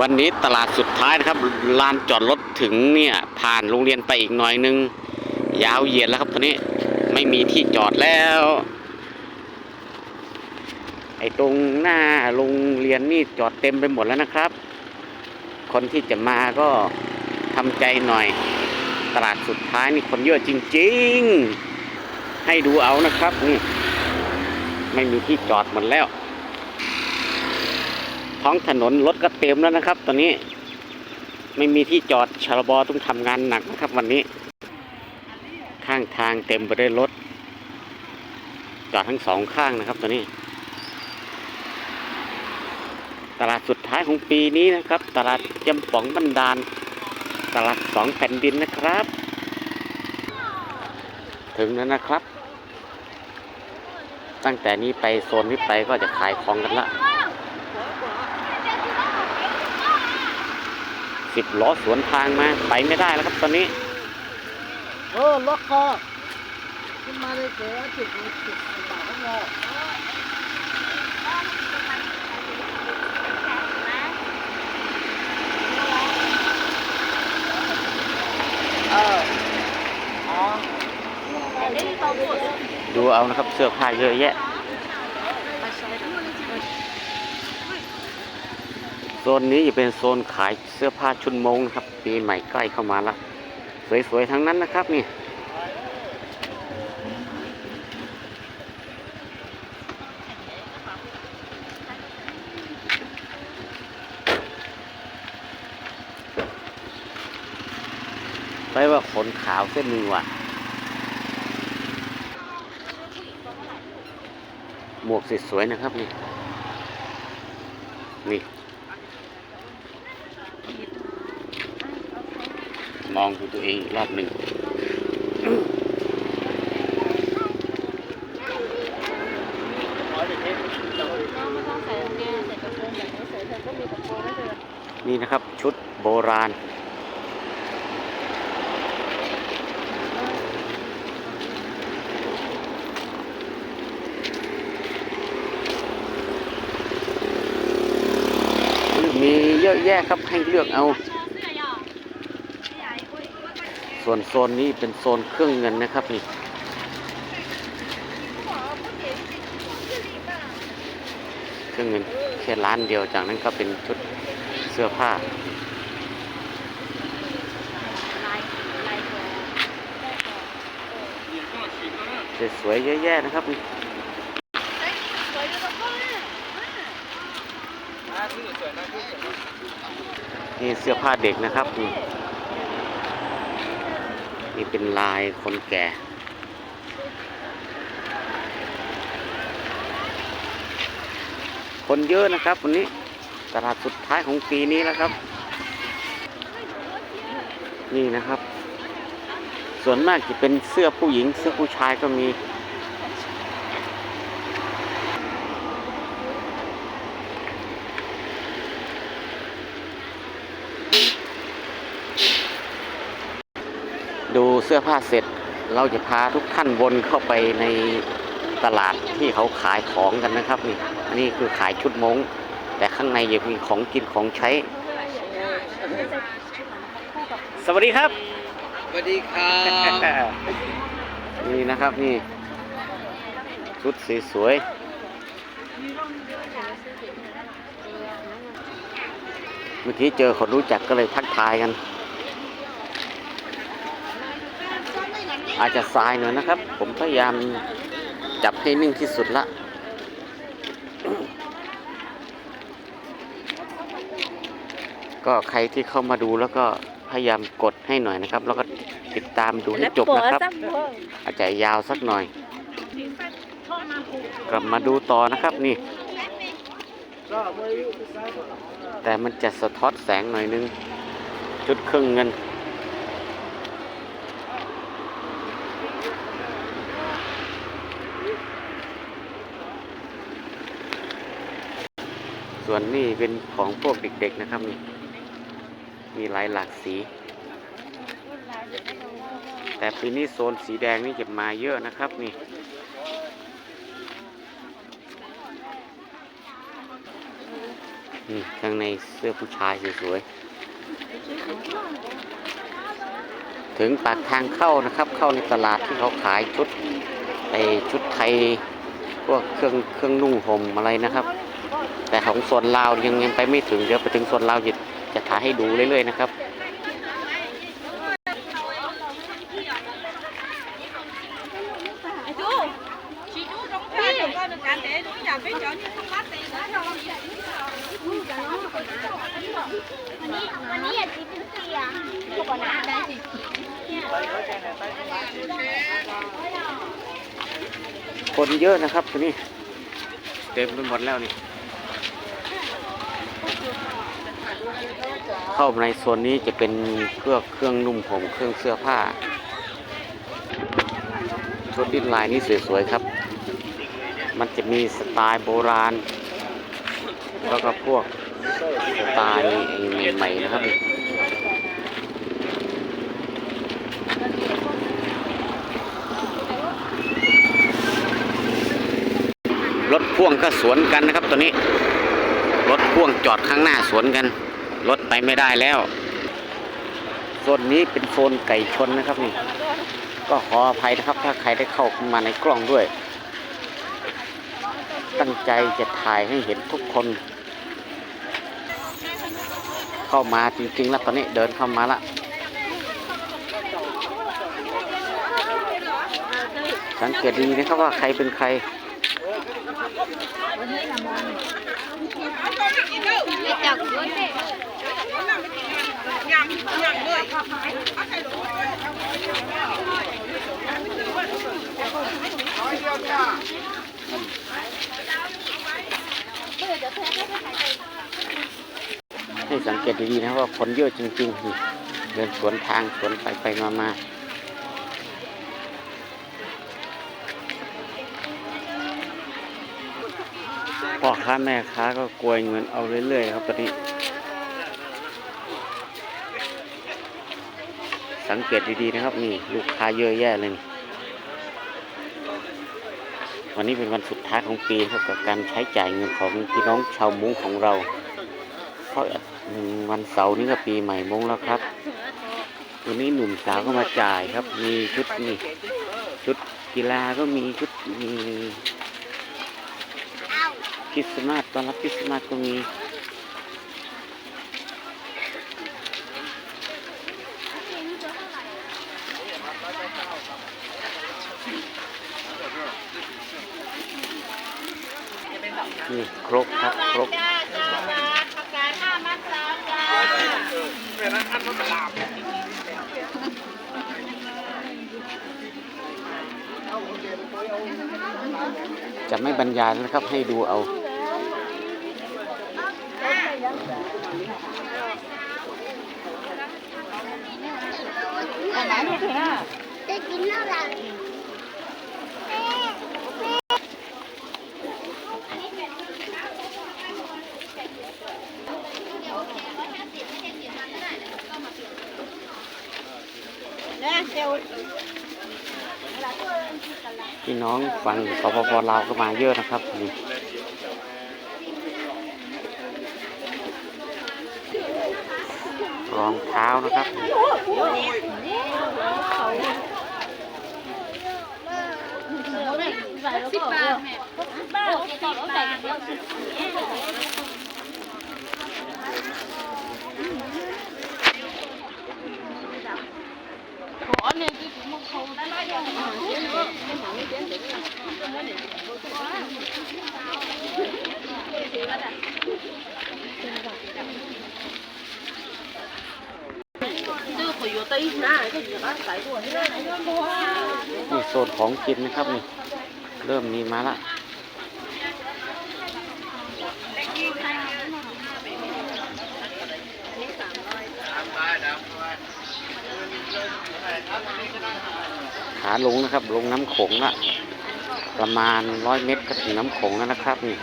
วันนี้ตลาดสุดท้ายนะครับลานจอดรถถึงเนี่ยผ่านโรงเรียนไปอีกหน่อยนึง ยาวเหยียดแล้วครับตอนนี้ไม่มีที่จอดแล้ว ไอ้ตรงหน้าโรงเรียนนี่จอดเต็มไปหมดแล้วนะครับ คนที่จะมาก็ทำใจหน่อย ตลาดสุดท้ายนี่คนเยอะจริง ๆ ให้ดูเอานะครับนี่ไม่มีที่จอดหมดแล้ว ท้องถนนรถก็เต็มแล้วนะครับ ตอนนี้ไม่มีที่จอดชลบอต้องทำงานหนักนะครับ วันนี้ ข้างทางเต็มไปด้วยรถ จอดทั้งสองข้างนะครับตอนนี้ ตลาดสุดท้ายของปีนี้นะครับ ตลาดจำป๋องบันดาล ตลาดสองแผ่นดินนะครับ ถึงแล้วนะครับ ตั้งแต่นี้ไปโซนนี้ไปก็จะขายของกันละ สิบล้อสวนทางมาไปไม่ได้แล้วครับตอนนี้เออล็อกคอขึ้นมาเลยเก๋จุดจุดปากข้างนอกเอออ๋อดูเอานะครับเสื้อผ้าเยอะแยะ โซนนี้จะเป็นโซนขายเสื้อผ้าชุนมงนะครับปีใหม่ใกล้เข้ามาแล้วสวยๆทั้งนั้นนะครับนี่ไปว่าขนขาวเส้นหนึ่งว่ะ หมวกสวยๆนะครับนี่ นี่ มองดูตัวเองอีกรอบหนึ่งนี่นะครับชุดโบราณ มีเยอะแยะครับให้เลือกเอา ส่วนโซนนี้เป็นโซนเครื่องเงินนะครับนี่เครื่องเงินแค่ร้านเดียวจากนั้นก็เป็นชุดเสื้อผ้าสวยๆเยอะแยะนะครับนี่นี่เสื้อผ้าเด็กนะครับนี่ นี่เป็นลายคนแก่ คนเยอะนะครับ วันนี้ตลาดสุดท้ายของปีนี้แล้วครับ นี่นะครับ ส่วนมากจะเป็นเสื้อผู้หญิงเสื้อผู้ชายก็มี ดู เสื้อผ้าเสร็จ เราจะพาทุกท่านวนเข้าไปในตลาดที่เขาขายของกันนะครับนี่อันนี้คือขายชุดมงแต่ข้างในยังมีของกินของใช้ สวัสดีครับ สวัสดีครับ นี่นะครับนี่ชุดสวยๆเมื่อกี้เจอคนรู้จักก็เลยทักทายกัน อาจจะทรายหน่อยนะครับ ผมพยายามจับให้นิ่งที่สุดละก็ใครที่เข้ามาดูแล้วก็พยายามกดให้หน่อยนะครับ แล้วก็ติดตามดูให้จบนะครับ อาจจะยาวสักหน่อย กลับมาดูต่อนะครับนี่ แต่มันจะสะท้อนแสงหน่อยนึงชุดครื่งเงิน ส่วนนี้เป็นของพวกเด็กๆนะครับนี่มีหลายหลากสี แต่ปีนี้โซนสีแดงนี่จะมาเยอะนะครับนี่นี่ข้างในเสื้อผู้ชายสวยๆ ถึงปากทางเข้านะครับ เข้าในตลาดที่เขาขายชุดไอชุดไทย พวกเครื่องเครื่องนุ่งห่มอะไรนะครับ แต่ของโซนลาวยังยังไปไม่ถึงเดี๋ยวไปถึงโซนลาวจะจะถ่ายให้ดูเรื่อยๆนะครับ Chị chú, chị chú trong phi đừng coi được cản để đúng nhà cái chỗ như không bắt tiền nữa đâu. วันนี้วันนี้อยากกินเสียงถูกกว่านะคนเยอะนะครับทีนี้เต็มไปหมดแล้วนี่ เข้าในโซนนี้จะเป็นเครื่องเครื่องนุ่มผมเครื่องเสื้อผ้า ชุดดินลายนี้สวยๆครับ มันจะมีสไตล์โบราณ แล้วก็พวกสไตล์ใหม่ๆนะครับรถพ่วงก็สวนกันนะครับตัวนี้ พ่วงจอดข้างหน้าสวนกันรถไปไม่ได้แล้วโซนนี้เป็นโซนไก่ชนนะครับนี่ ก็ขออภัยนะครับ ถ้าใครได้เข้ามาในกล้องด้วย ตั้งใจจะถ่ายให้เห็นทุกคน เข้ามาจริงๆแล้วตอนนี้เดินเข้ามาละสังเกตดีนะครับว่าใครเป็นใคร ให้สังเกตดีๆนะว่าคนเยอะจริงๆเดินสวนทางสวนไปไปมาม ค้าแม่ค้าก็กลวยเงินเอาเรื่อยๆครับตอนนี้ สังเกตดีๆนะครับนี่ลูกค้าเยอะแยะเลยนี่วันนี้เป็นวันสุดท้ายของปีครับกับการใช้จ่ายเงินของพี่น้องชาวมุ้งของเรา เพราะอืมวันเสาร์นี้ก็ปีใหม่มงแล้วครับวันนี้หนุ่มสาวก็มาจ่ายครับ มีชุดนี่ชุดกีฬาก็มีชุดมี คริสต์มาสตอนรับคริสต์มาสก็มีนี่ครกครับครกจะไม่บรรยายนะครับให้ดูเอา จะ กินอะไรพี่น้องฝั่งสปปลาวก็มาเยอะนะครับนี่รองเท้านะครับ สิบบาทแม่สิบบาทสิบบาทนี่โซนของกินนะครับนี่ เริ่มมีมาละขาลงนะครับ ลงน้ำโขงละประมาณร้อยเมตรก็ถึงน้ำโขงแล้วนะครับนี่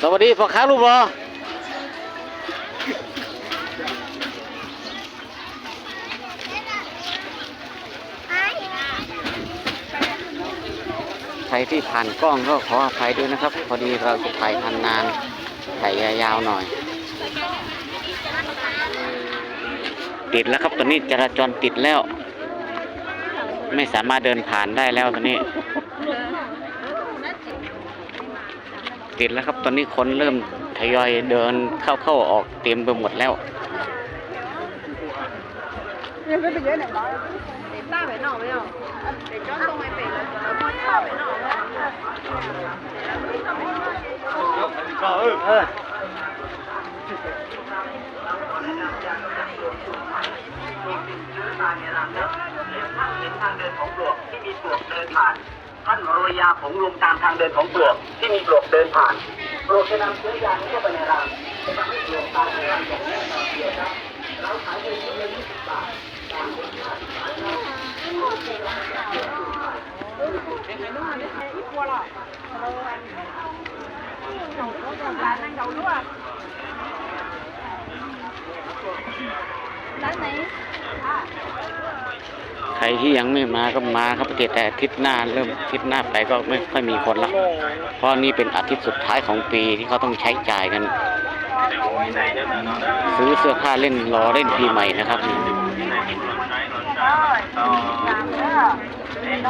สวัสดีพ่อค้าลูกบอ รที่ผ่านกล้องก็ขออภัยด้วยนะครับ พอดีเราจะถ่ายทานานถ่ายยาวๆหน่อย ติดแล้วครับตอนนี้จราจรติดแล้ว ไม่สามารถเดินผ่านได้แล้วตอนนี้ ติดแล้วครับตอนนี้คนเริ่มทยอยเดินเข้าเข้าออกเต็มไปหมดแล้วทางเดินขอ งปลวกที่มีปลวกเดินผ่านท่านโรยยาผงลงตามทางเดินของปลวกที่มีปลวกเดินผ่านปลวกจะนำเชื้อยาเข้าไปในรังจะทำให้ปลวกตายในรังอย่างแน่นอนเดียวครับเราขายในชิ้นละ20บาทร้านไหน ใครที่ยังไม่มาก็มาครับแต่อาทิตย์หน้าเริ่มอาทิตย์หน้าไปก็ไม่ค่อยมีคนละ เพราะนี่เป็นอาทิตย์สุดท้ายของปีที่เขาต้องใช้จ่ายกัน ซื้อเสื้อผ้าเล่นรอเล่นปีใหม่นะครับ ถ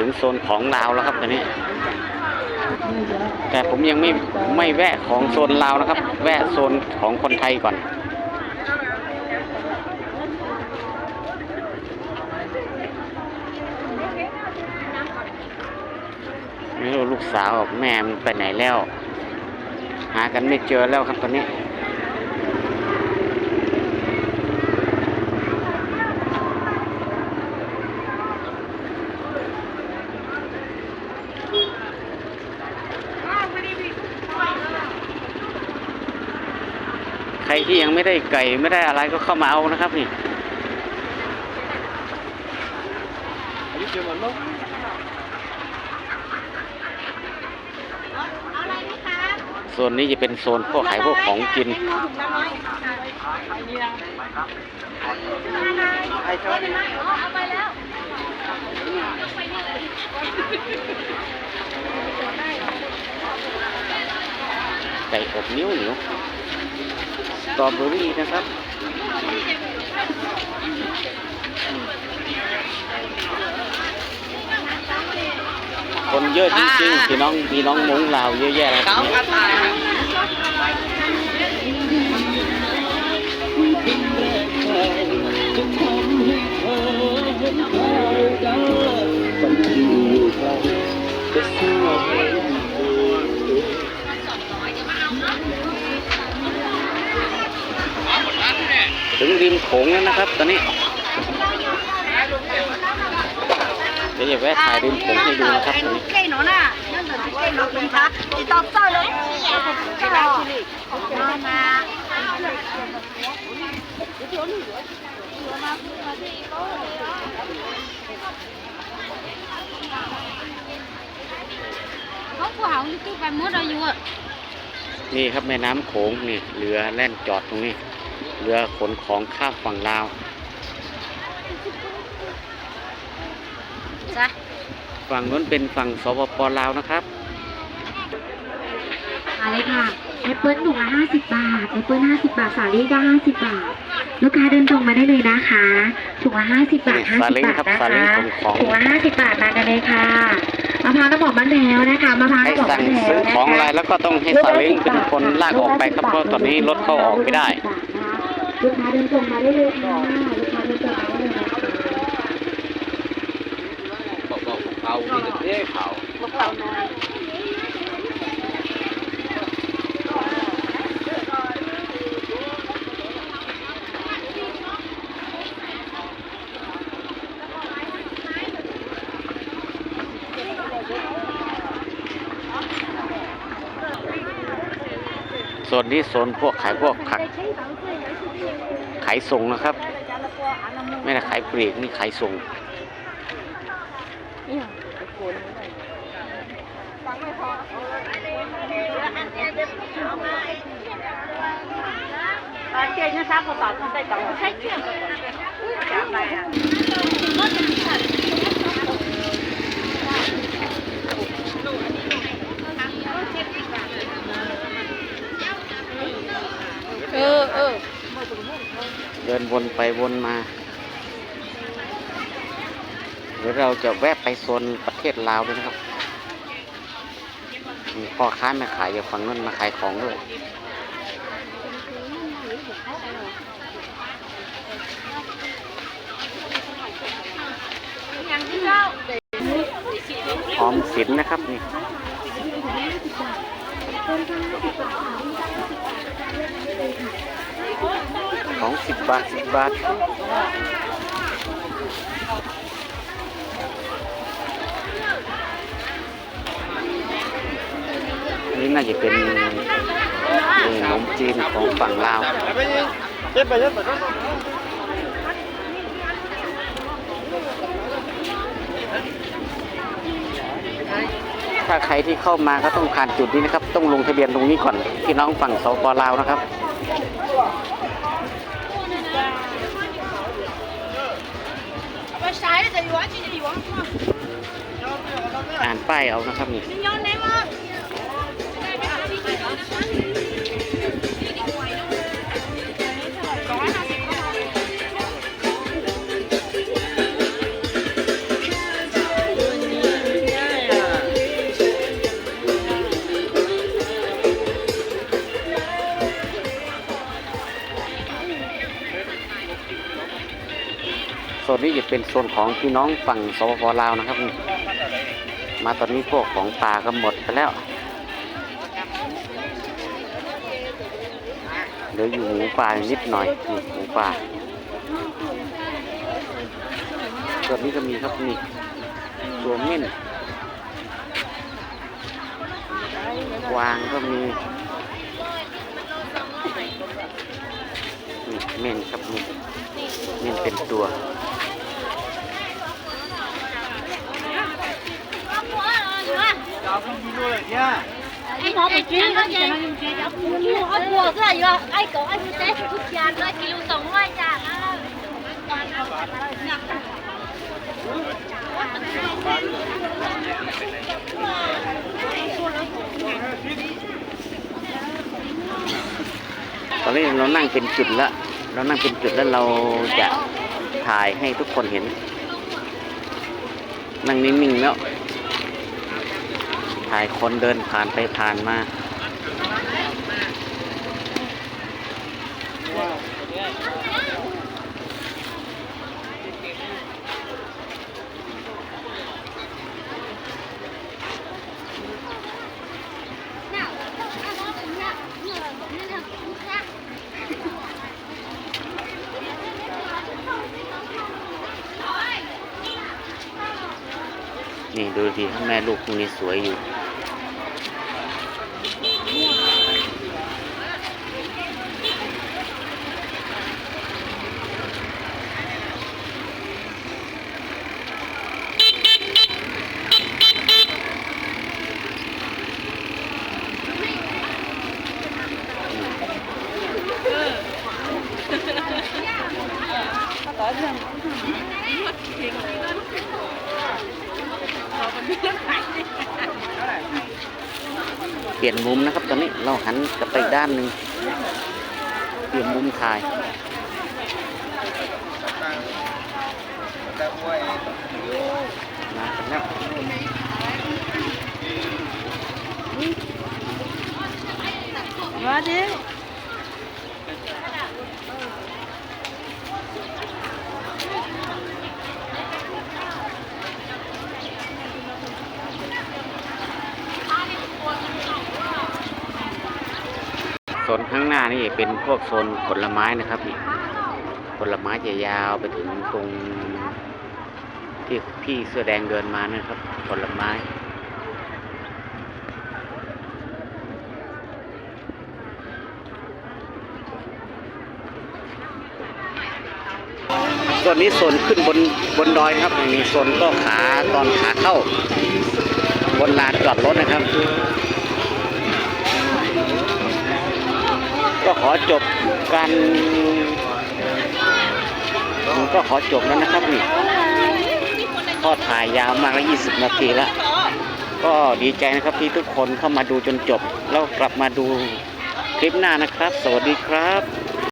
ึงโซนของลาวแล้วครับตอนนี้ แต่ผมยังไม่ไม่แวะของโซนลาวนะครับ แวะโซนของคนไทยก่อน ไม่รู้ลูก สาวกับแม่มันไปไหนแล้ว หากันไม่เจอแล้วครับตอนนี้ใครที่ยังไม่ได้ไก่ไม่ได้อะไรก็เข้ามาเอานะครับนี่ เอาอะไรดีคะ โซ นนี้จะเป็นโซนพวกขายพวกของกินไก่อบนิ้วเหนียวสตรอเบอรี่นะครับ คนเยอะจริงๆพี่น้องพี่น้องมุ้งลาวเยอะแยะเลยครับถึงริมโขงแล้วนะครับ ตอนนี้ เดี๋ยวจะแวะถ่ายริมโขงให้ดูนะครับตอนนี้ cây nó nè nhưng mà cây nó cũng khá thì tao sao đấy cái này thì nó mà เขาผู้หาอยู่ตู้ไปหมดอายุอะนี่ครับแม่น้ำโขงนี่เรือแล่นจอดตรงนี้ เรือขนของข้ามฝั่งลาว จ้ะฝั่งนู้นเป็นฝั่งสปปลาวนะครับมาเลยค่ะแอปเปิลถุงละ50บาทแอปเปิล50บาทสาลี่ก็50บาท ลูกค้าเดินตรงมาได้เลยนะคะถุงละ50บาทนี่50ซาเล้งบาทครับนะซาเล้งคะขนของถุงละ50บาทมากันเลยค่ะมะพร้าวน้ำหอมบ้านแถวนะคะมะพร้าวให้น้ำหอมสั่บ้างนแถวซื้อนะของอะไรคะแล้วก็ต้องให้ซาเล้งเป็นคนลากออกไปครับเพราะตอนนี้รถเข้าออกไม่ได้ลูกค้าเดินตรงมาได้เลยค่ะลูกค้าเดินตรงมาได้เลยนะคะ โซนนี้โซนพวกขายพวกผักขายส่งนะครับ ไม่ได้ขายปลีกนี่ขายส่ง 啊，这人三个大在等我开店的，两百呀。 เออเออ เดินวนไปวนมาเดี๋ยวเราจะแวะไปโซนประเทศลาวด้วยนะครับ มีพ่อค้าแม่ขายอยู่ฝั่งนั้นมาขายของด้วยออมสินนะครับนี่ของสิบบาทสิบบาทาจะเป็นขนมจีนของฝั่งลาวถ้าใครที่เข้ามาก็ต้องผ่านจุดนี้นะครับ ต้องลงทะเบียนตรงนี้ก่อนพี่น้องฝั่งสปลาวนะครับอ่านป้ายเอานะครับนี่ จะเป็นโซนของพี่น้องฝั่งสปปลาวนะครับ มาตอนนี้พวกของป่าก็หมดไปแล้วเหลืออยู่หมูป่านิดหน่อยหมูป่าส่วนี้ก็มีครับนี่ตัวเม่นกวางก็มีนี่เม่นครับนี่เม่นเป็นตัว Anh có phải chiến đó chị? Anh bùa cứ là do anh có anh muốn tết chút chán rồi kêu sống ngoài chả. Còn đây nó năng kinh chụp lắm เรานั่งเป็นจุดแล้วเราจะถ่ายให้ทุกคนเห็น นั่งนิ่งๆแล้ว ถ่ายคนเดินผ่านไปผ่านมา นี่ดูดิแม่ลูกคู่นี้สวยอยู่ ปลี่ยนมุมนะครับ ตอนนี้เราหันกลับไปอีกด้านหนึ่งเปลี่ยนมุมถ่ายมากันแล้ว我 นข้างหน้านี่เป็นพวกโซนผลไม้นะครับนี่ผลไม้จะยาวไปถึงตรงที่พี่เสื้อแดงเดินมานะครับผลไม้ ส่วนนี้โซนขึ้นบนบนดอยครับมีโซนก็ขาตอนขาเข้า บนลานจอดรถนะครับ ก็ขอจบการก็ขอจบแล้วนะครับนี่ก็ถ่ายยาวมากแล้ว20 นาทีแล้วก็ดีใจนะครับที่ทุกคนเข้ามาดูจนจบ แล้วกลับมาดูคลิปหน้านะครับ สวัสดีครับ